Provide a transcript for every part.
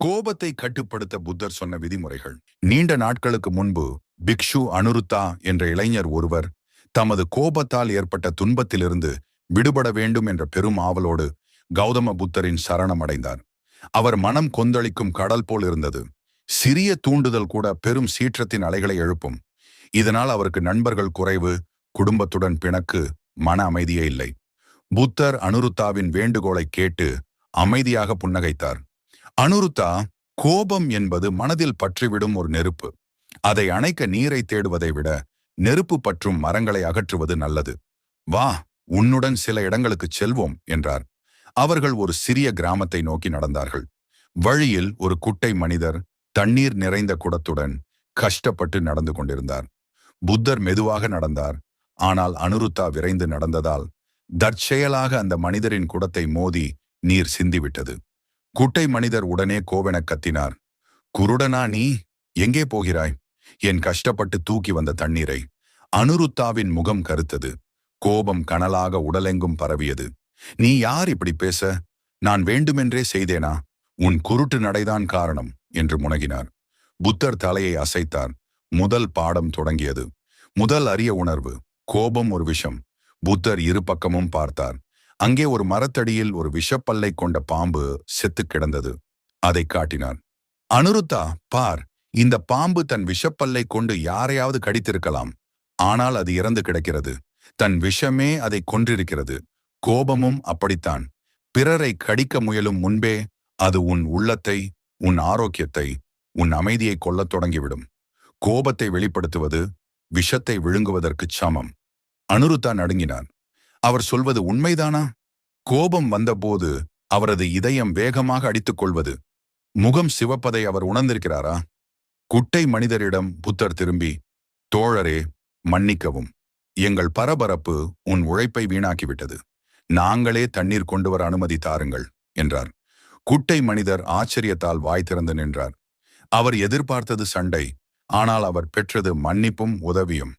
கோபத்தை கட்டுப்படுத்த புத்தர் சொன்ன விதிமுறைகள். நீண்ட நாட்களுக்கு முன்பு பிக்ஷு அனுருத்தா என்ற இளைஞர் ஒருவர் தமது கோபத்தால் ஏற்பட்ட துன்பத்திலிருந்து விடுபட வேண்டும் என்ற பெரும் ஆவலோடு கௌதம புத்தரின் சரணம் அடைந்தார். அவர் மனம் கொந்தளிக்கும் கடல் போல் இருந்தது. சிறிய தூண்டுதல் கூட பெரும் சீற்றத்தின் அலைகளை எழுப்பும். இதனால் அவருக்கு நண்பர்கள் குறைவு குடும்பத்துடன் பிணக்கு மன அமைதியே இல்லை. புத்தர் அனுருத்தாவின் வேண்டுகோளை கேட்டு அமைதியாக புன்னகைத்தார். அனுருத்தா கோபம் என்பது மனதில் பற்றிவிடும் ஒரு நெருப்பு. அதை அணைக்க நீரை தேடுவதை விட நெருப்பு பற்றும் மரங்களை அகற்றுவது நல்லது. வா உன்னுடன் சில இடங்களுக்கு செல்வோம் என்றார். அவர்கள் ஒரு சிறிய கிராமத்தை நோக்கி நடந்தார்கள். வழியில் ஒரு குட்டை மனிதர் தண்ணீர் நிறைந்த குடத்துடன் கஷ்டப்பட்டு நடந்து கொண்டிருந்தார். புத்தர் மெதுவாக நடந்தார். ஆனால் அனுருத்தா விரைந்து நடந்ததால் தற்செயலாக அந்த மனிதரின் குடத்தை மோதி நீர் சிந்திவிட்டது. குட்டை மனிதர் உடனே கோவென கத்தினார். குருடனா நீ? எங்கே போகிறாய்? என் கஷ்டப்பட்டு தூக்கி வந்த தண்ணீரை. அனுருத்தாவின் முகம் கருத்தது. கோபம் கனலாக உடலெங்கும் பரவியது. நீ யார் இப்படி பேச? நான் வேண்டுமென்றே செய்தேனா? உன் குருட்டு நடைதான் காரணம் என்று முனகினார். புத்தர் தலையை அசைத்தார். முதல் பாடம் தொடங்கியது. முதல் அரிய உணர்வு. கோபம் ஒரு விஷம். புத்தர் இரு பக்கமும் பார்த்தார். அங்கே ஒரு மரத்தடியில் ஒரு விஷப்பல்லை கொண்ட பாம்பு செத்து கிடந்தது. அதை காட்டினான் அனுருத்தா பார் இந்த பாம்பு தன் விஷப்பல்லை கொண்டு யாரையாவது கடித்திருக்கலாம். ஆனால் அது இறந்து கிடக்கிறது. தன் விஷமே அதை கொன்றிருக்கிறது. கோபமும் அப்படித்தான். பிறரை கடிக்க முயலும் முன்பே அது உன் உள்ளத்தை உன் ஆரோக்கியத்தை உன் அமைதியை கொல்லத் தொடங்கிவிடும். கோபத்தை வெளிப்படுத்துவது விஷத்தை விழுங்குவதற்குச் சமம். அனுருத்தா நடுங்கினான் அவர் சொல்வது உண்மைதானா? கோபம் வந்தபோது அவரது இதயம் வேகமாக அடித்துக் கொள்வது முகம் சிவப்பதை அவர் உணர்ந்திருக்கிறாரா? குட்டை மனிதரிடம் புத்தர் திரும்பி தோழரே மன்னிக்கவும். எங்கள் பரபரப்பு உன் உழைப்பை வீணாக்கிவிட்டது. நாங்களே தண்ணீர் கொண்டு வர அனுமதி தாருங்கள் என்றார். குட்டை மனிதர் ஆச்சரியத்தால் வாய் திறந்து நின்றார். அவர் எதிர்பார்த்தது சண்டை ஆனால் அவர் பெற்றது மன்னிப்பும் உதவியும்.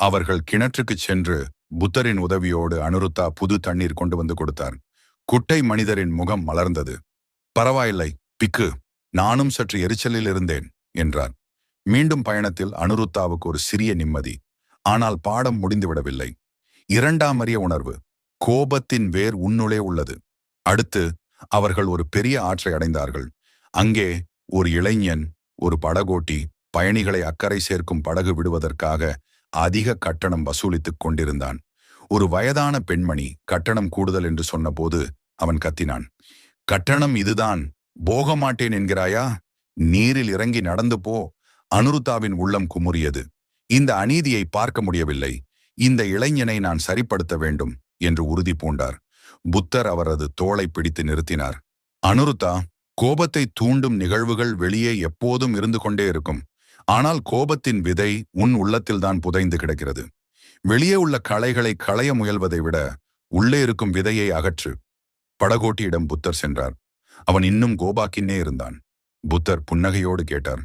அவர்கள் கிணற்றுக்குச் சென்று புத்தரின் உதவியோடு அனுருத்தா புது தண்ணீர் கொண்டு வந்து கொடுத்தார். குட்டை மனிதரின் முகம் மலர்ந்தது. பரவாயில்லை பிக்கு நானும் சற்று எரிச்சலில் இருந்தேன் என்றார். மீண்டும் பயணத்தில் அனுருத்தாவுக்கு ஒரு சிறிய நிம்மதி. ஆனால் பாடம் முடிந்துவிடவில்லை இரண்டாம் அறிய உணர்வு கோபத்தின் வேர் உன்னுளே உள்ளது. அடுத்து அவர்கள் ஒரு பெரிய ஆற்றை அடைந்தார்கள். அங்கே ஒரு இளைஞன் ஒரு படகோட்டி பயணிகளை அக்கறை சேர்க்கும் படகு விடுவதற்காக அதிக கட்டணம் வசூலித்துக் கொண்டிருந்தான். ஒரு வயதான பெண்மணி கட்டணம் கூடுதல் என்று சொன்னபோது அவன் கத்தினான். கட்டணம் இதுதான். போக மாட்டேன் என்கிறாயா? நீரில் இறங்கி நடந்து போ. அனுருதாவின் உள்ளம் குமுறியது. இந்த அநீதியை பார்க்க முடியவில்லை. இந்த இளைஞனை நான் சரிப்படுத்த வேண்டும் என்று உறுதி பூண்டார். புத்தர் அவரது தோளை பிடித்து நிறுத்தினார். அனுருத்தா கோபத்தை தூண்டும் நிகழ்வுகள் வெளியே எப்போதும் இருந்து கொண்டே இருக்கும். ஆனால் கோபத்தின் விதை உன் உள்ளத்தில்தான் புதைந்து கிடக்கிறது. வெளியே உள்ள களைகளை களைய முயல்வதை விட உள்ளே இருக்கும் விதையை அகற்று படகோட்டியிடம் புத்தர் சென்றார். அவன் இன்னும் கோபாக்கின்னே இருந்தான். புத்தர் புன்னகையோடு கேட்டார்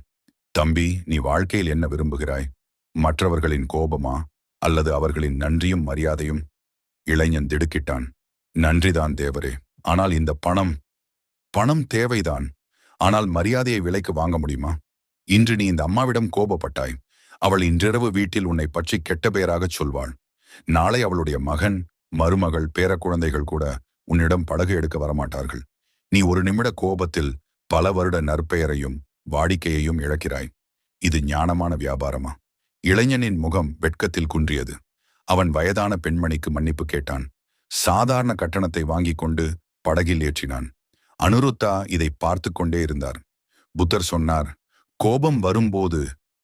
தம்பி நீ வாழ்க்கையில் என்ன விரும்புகிறாய்? மற்றவர்களின் கோபமா? அல்லது அவர்களின் நன்றியும் மரியாதையும்? இளைஞன் திடுக்கிட்டான் நன்றிதான் தேவரே ஆனால் இந்த பணம் பணம் தேவைதான். ஆனால் மரியாதையை விலைக்கு வாங்க முடியுமா? இன்று நீ இந்த அம்மாவிடம் கோபப்பட்டாய். அவள் இன்றிரவு வீட்டில் உன்னை பற்றி கெட்ட பெயராகச் சொல்வாள். நாளை அவளுடைய மகன் மருமகள் பேரக்குழந்தைகள் கூட உன்னிடம் படகு எடுக்க வரமாட்டார்கள். நீ ஒரு நிமிட கோபத்தில் பல வருட நற்பெயரையும் வாடிக்கையையும் இழக்கிறாய். இது ஞானமான வியாபாரமா? இளைஞனின் முகம் வெட்கத்தில் குன்றியது. அவன் வயதான பெண்மணிக்கு மன்னிப்பு கேட்டான். சாதாரண கட்டணத்தை வாங்கிக் கொண்டு படகில் ஏற்றினான். அனுருத்தா இதை பார்த்து கொண்டே இருந்தார். புத்தர் சொன்னார் கோபம் வரும்போது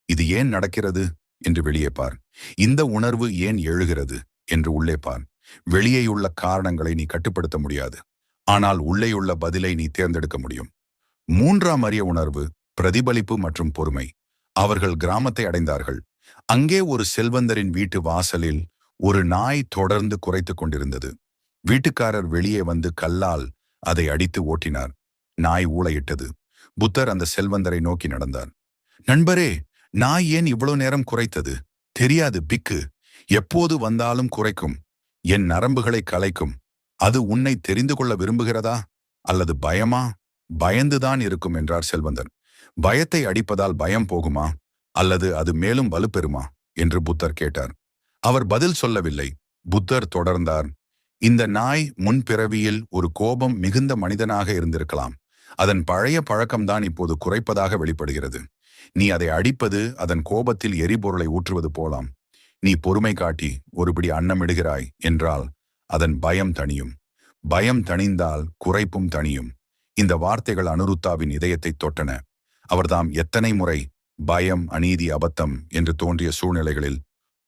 இது ஏன் நடக்கிறது? என்று வெளியே பார். இந்த உணர்வு ஏன் எழுகிறது? என்று உள்ளே பார். வெளியேயுள்ள காரணங்களை நீ கட்டுப்படுத்த முடியாது. ஆனால் உள்ளேயுள்ள பதிலை நீ தேர்ந்தெடுக்க முடியும். மூன்றாம் அரிய உணர்வு பிரதிபலிப்பு மற்றும் பொறுமை. அவர்கள் கிராமத்தை அடைந்தார்கள். அங்கே ஒரு செல்வந்தரின் வீட்டு வாசலில் ஒரு நாய் தொடர்ந்து குறைத்துக் கொண்டிருந்தது. வீட்டுக்காரர் வெளியே வந்து கல்லால் அதை அடித்து ஓட்டினார். நாய் ஊளையிட்டது. புத்தர் அந்த செல்வந்தரை நோக்கி நடந்தார். நண்பரே நாய் ஏன் இவ்வளவு நேரம் குறைத்தது? தெரியாது பிக்கு. எப்போது வந்தாலும் குறைக்கும். என் நரம்புகளை கலைக்கும். அது உன்னை தெரிந்து கொள்ள விரும்புகிறதா? அல்லது பயமா? பயந்துதான் இருக்கும் என்றார் செல்வந்தன். பயத்தை அடிப்பதால் பயம் போகுமா? அல்லது அது மேலும் வலுப்பெறுமா? என்று புத்தர் கேட்டார். அவர் பதில் சொல்லவில்லை. புத்தர் தொடர்ந்தார். இந்த நாய் முன்பிறவியில் ஒரு கோபம் மிகுந்த மனிதனாக இருந்திருக்கலாம். அதன் பழைய பழக்கம்தான் இப்போது குறைப்பதாக வெளிப்படுகிறது. நீ அதை அடிப்பது அதன் கோபத்தில் எரிபொருளை ஊற்றுவது போலாம். நீ பொறுமை காட்டி ஒருபடி அன்னமிடுகிறாய் என்றால் அதன் பயம் தணியும். பயம் தணிந்தால் குறைப்பும் தணியும். இந்த வார்த்தைகள் அனுருத்தாவின் இதயத்தை தொட்டன. அவர்தாம் எத்தனை முறை பயம் அநீதி அபத்தம் என்று தோன்றிய சூழ்நிலைகளில்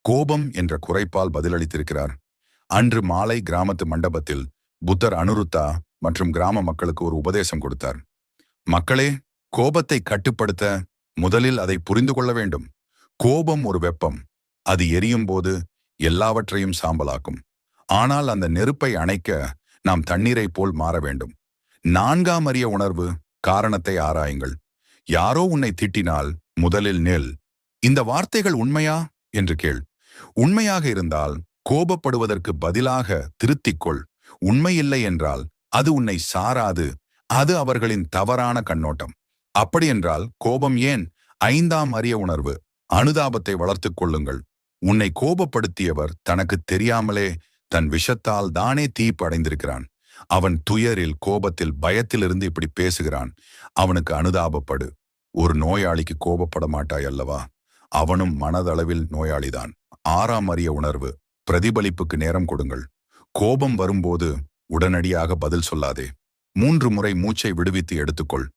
கோபம் என்ற குறைப்பால் பதிலளித்திருக்கிறார். அன்று மாலை கிராமத்து மண்டபத்தில் புத்தர் அனுருத்தா மற்றும் கிராம மக்களுக்கு ஒரு உபதேசம் கொடுத்தார். மக்களே கோபத்தை கட்டுப்படுத்த முதலில் அதை புரிந்து கொள்ள வேண்டும். கோபம் ஒரு வெப்பம். அது எரியும் போது எல்லாவற்றையும் சாம்பலாக்கும். ஆனால் அந்த நெருப்பை அணைக்க நாம் தண்ணீரைப் போல் மாற வேண்டும். நான்காம் அறிய உணர்வு காரணத்தை ஆராயுங்கள். யாரோ உன்னை திட்டினால் முதலில் நெல். இந்த வார்த்தைகள் உண்மையா? என்று கேள். உண்மையாக இருந்தால் கோபப்படுவதற்கு பதிலாக திருத்திக்கொள். உண்மையில்லை என்றால் அது உன்னை சாராது. அது அவர்களின் தவறான கண்ணோட்டம். அப்படியென்றால் கோபம் ஏன் ஐந்தாம் அரிய உணர்வு? அனுதாபத்தை வளர்த்துக் கொள்ளுங்கள். உன்னை கோபப்படுத்தியவர் தனக்கு தெரியாமலே தன் விஷத்தால் தானே தீப்படைந்திருக்கிறான். அவன் துயரில் கோபத்தில் பயத்திலிருந்து இப்படி பேசுகிறான். அவனுக்கு அனுதாபப்படு. ஒரு நோயாளிக்கு கோபப்பட மாட்டாய் அல்லவா? அவனும் மனதளவில் நோயாளிதான். ஆறாம் அறிய உணர்வு பிரதிபலிப்புக்கு நேரம் கொடுங்கள். கோபம் வரும்போது உடனடியாக பதில் சொல்லாதே. மூன்று முறை மூச்சை விடுவித்து எடுத்துக்கொள்.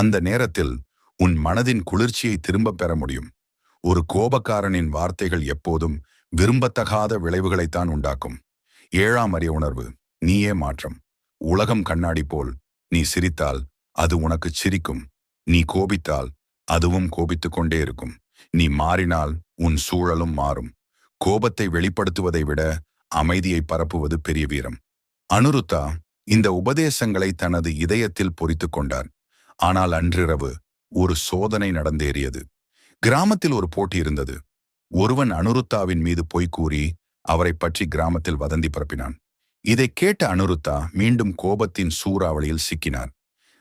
அந்த நேரத்தில் உன் மனதின் குளிர்ச்சியை திரும்பப் பெற முடியும். ஒரு கோபக்காரனின் வார்த்தைகள் எப்போதும் விரும்பத்தகாத விளைவுகளைத்தான் உண்டாக்கும். ஏழாம் அறிய உணர்வு நீயே மாற்றம். உலகம் கண்ணாடி போல். நீ சிரித்தால் அது உனக்கு சிரிக்கும். நீ கோபித்தால் அதுவும் கோபித்துக் கொண்டே இருக்கும். நீ மாறினால் உன் சூழலும் மாறும். கோபத்தை வெளிப்படுத்துவதை விட அமைதியை பரப்புவது பெரிய வீரம். அனுருத்தா இந்த உபதேசங்களை தனது இதயத்தில் பொறித்து கொண்டார். ஆனால் அன்றிரவு ஒரு சோதனை நடந்தேறியது. கிராமத்தில் ஒரு போட்டி இருந்தது. ஒருவன் அனுருத்தாவின் மீது பொய் கூறி அவரை பற்றி கிராமத்தில் வதந்தி பரப்பினான். இதை கேட்ட அனுருத்தா மீண்டும் கோபத்தின் சூறாவளியில் சிக்கினார்.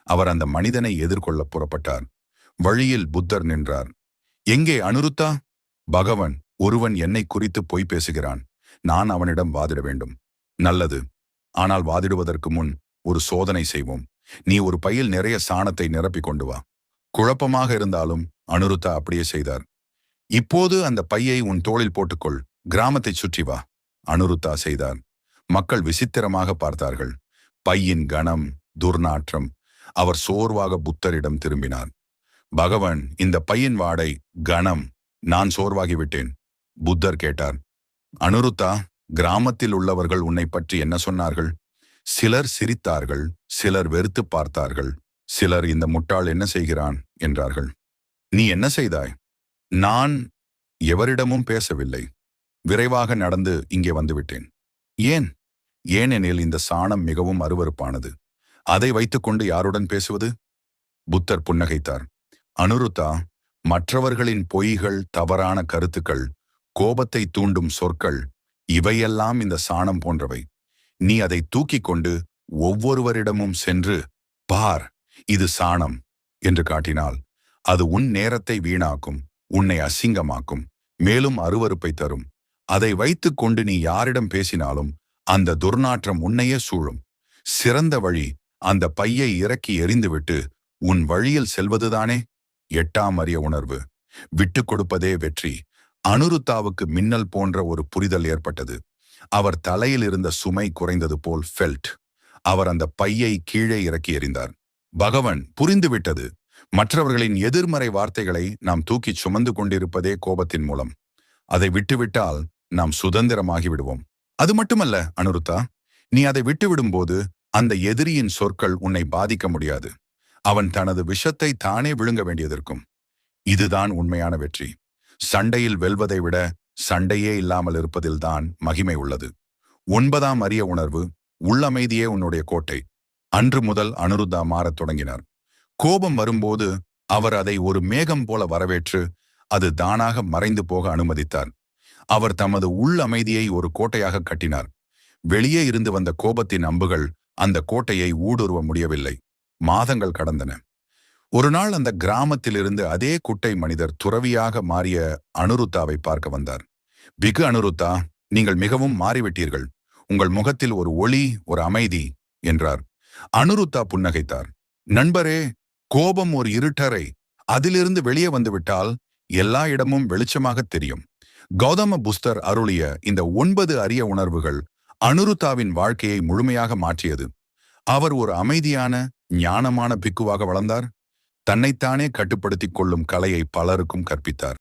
அவர் அந்த மனிதனை எதிர்கொள்ள புறப்பட்டார். வழியில் புத்தர் நின்றார். எங்கே அனுருத்தா? பகவன் ஒருவன் என்னை குறித்து பொய் பேசுகிறான். நான் அவனிடம் வாதிட வேண்டும். நல்லது. ஆனால் வாதிடுவதற்கு முன் ஒரு சோதனை செய்வோம். நீ ஒரு பையில் நிறைய சாணத்தை நிரப்பிக் கொண்டு வா. குழப்பமாக இருந்தாலும் அனுருத்தா அப்படியே செய்தார். இப்போது அந்த பையை உன் தோளில் போட்டுக்கொள். கிராமத்தை சுற்றி வா அனுருத்தா செய்தார். மக்கள் விசித்திரமாக பார்த்தார்கள். பையின் கணம் துர்நாற்றம். அவர் சோர்வாக புத்தரிடம் திரும்பினார். பகவான் இந்த பையின் வாடை கணம் நான் சோர்வாகிவிட்டேன் புத்தர் கேட்டார். அனுருத்தா கிராமத்தில் உள்ளவர்கள் உன்னை பற்றி என்ன சொன்னார்கள்? சிலர் சிரித்தார்கள் சிலர் வெறுத்து பார்த்தார்கள் சிலர் இந்த முட்டாள் என்ன செய்கிறான்? என்றார்கள். நீ என்ன செய்தாய்? நான் எவரிடமும் பேசவில்லை. விரைவாக நடந்து இங்கே வந்துவிட்டேன். ஏன்? ஏனெனில் இந்த சாணம் மிகவும் அருவருப்பானது. அதை வைத்துக்கொண்டு யாருடன் பேசுவது? புத்தர் புன்னகைத்தார். அனுருத்தா மற்றவர்களின் பொய்கள் தவறான கருத்துக்கள் கோபத்தை தூண்டும் சொற்கள் இவையெல்லாம் இந்த சாணம் போன்றவை. நீ அதை தூக்கிக் கொண்டு ஒவ்வொருவரிடமும் சென்று பார் இது சாணம் என்று காட்டினால் அது உன் நேரத்தை வீணாக்கும் உன்னை அசிங்கமாக்கும் மேலும் அருவருப்பை தரும். அதை வைத்துக் கொண்டு நீ யாரிடம் பேசினாலும் அந்த துர்நாற்றம் உன்னையே சூழும். சிறந்த வழி அந்த பையை இறக்கி எறிந்துவிட்டு உன் வழியில் செல்வதுதானே? எட்டாம் அறிய உணர்வு. விட்டுக் கொடுப்பதே வெற்றி. அனுருத்தாவுக்கு மின்னல் போன்ற ஒரு புரிதல் ஏற்பட்டது. அவர் தலையில் இருந்த சுமை குறைந்தது போல் ஃபெல்ட் அவர் அந்த பையை கீழே இறக்கி எறிந்தார். பகவன் புரிந்துவிட்டது மற்றவர்களின் எதிர்மறை வார்த்தைகளை நாம் தூக்கி சுமந்து கொண்டிருப்பதே கோபத்தின் மூலம். அதை விட்டுவிட்டால் நாம் சுதந்திரமாகி விடுவோம். அது மட்டுமல்ல அனுருத்தா நீ அதை விட்டுவிடும்போது அந்த எதிரியின் சொற்கள் உன்னை பாதிக்க முடியாது. அவன் தனது விஷத்தை தானே விழுங்க வேண்டியதற்கும் இதுதான் உண்மையான வெற்றி. சண்டையில் வெல்வதை விட சண்டையே இல்லாமல் இருப்பதில்தான் மகிமை உள்ளது. ஒன்பதாம் அரிய உணர்வு உள்ளமைதியே உன்னுடைய கோட்டை. அன்று முதல் அனுருத்தா மாறத் தொடங்கினார். கோபம் வரும்போது அவர் அதை ஒரு மேகம் போல வரவேற்று அது தானாக மறைந்து போக அனுமதித்தார். அவர் தமது உள் அமைதியை ஒரு கோட்டையாக கட்டினார். வெளியே இருந்து வந்த கோபத்தின் அம்புகள் அந்த கோட்டையை ஊடுருவ முடியவில்லை. மாதங்கள் கடந்தன. ஒரு நாள் அந்த கிராமத்திலிருந்து அதே குட்டை மனிதர் துறவியாக மாறிய அனுருத்தாவை பார்க்க வந்தார். பிகு அனுருத்தா நீங்கள் மிகவும் மாறிவிட்டீர்கள். உங்கள் முகத்தில் ஒரு ஒளி ஒரு அமைதி என்றார். அனுருத்தா புன்னகைத்தார். நண்பரே கோபம் ஒரு இருட்டறை. அதிலிருந்து வெளியே வந்துவிட்டால் எல்லா இடமும் வெளிச்சமாகத் தெரியும். கௌதம புஸ்தர் அருளிய இந்த ஒன்பது அரிய உணர்வுகள் அனுருத்தாவின் வாழ்க்கையை முழுமையாக மாற்றியது. அவர் ஒரு அமைதியான ஞானமான பிக்குவாக வளர்ந்தார். தன்னைத்தானே கட்டுப்படுத்திக் கொள்ளும் கலையை பலருக்கும் கற்பித்தார்.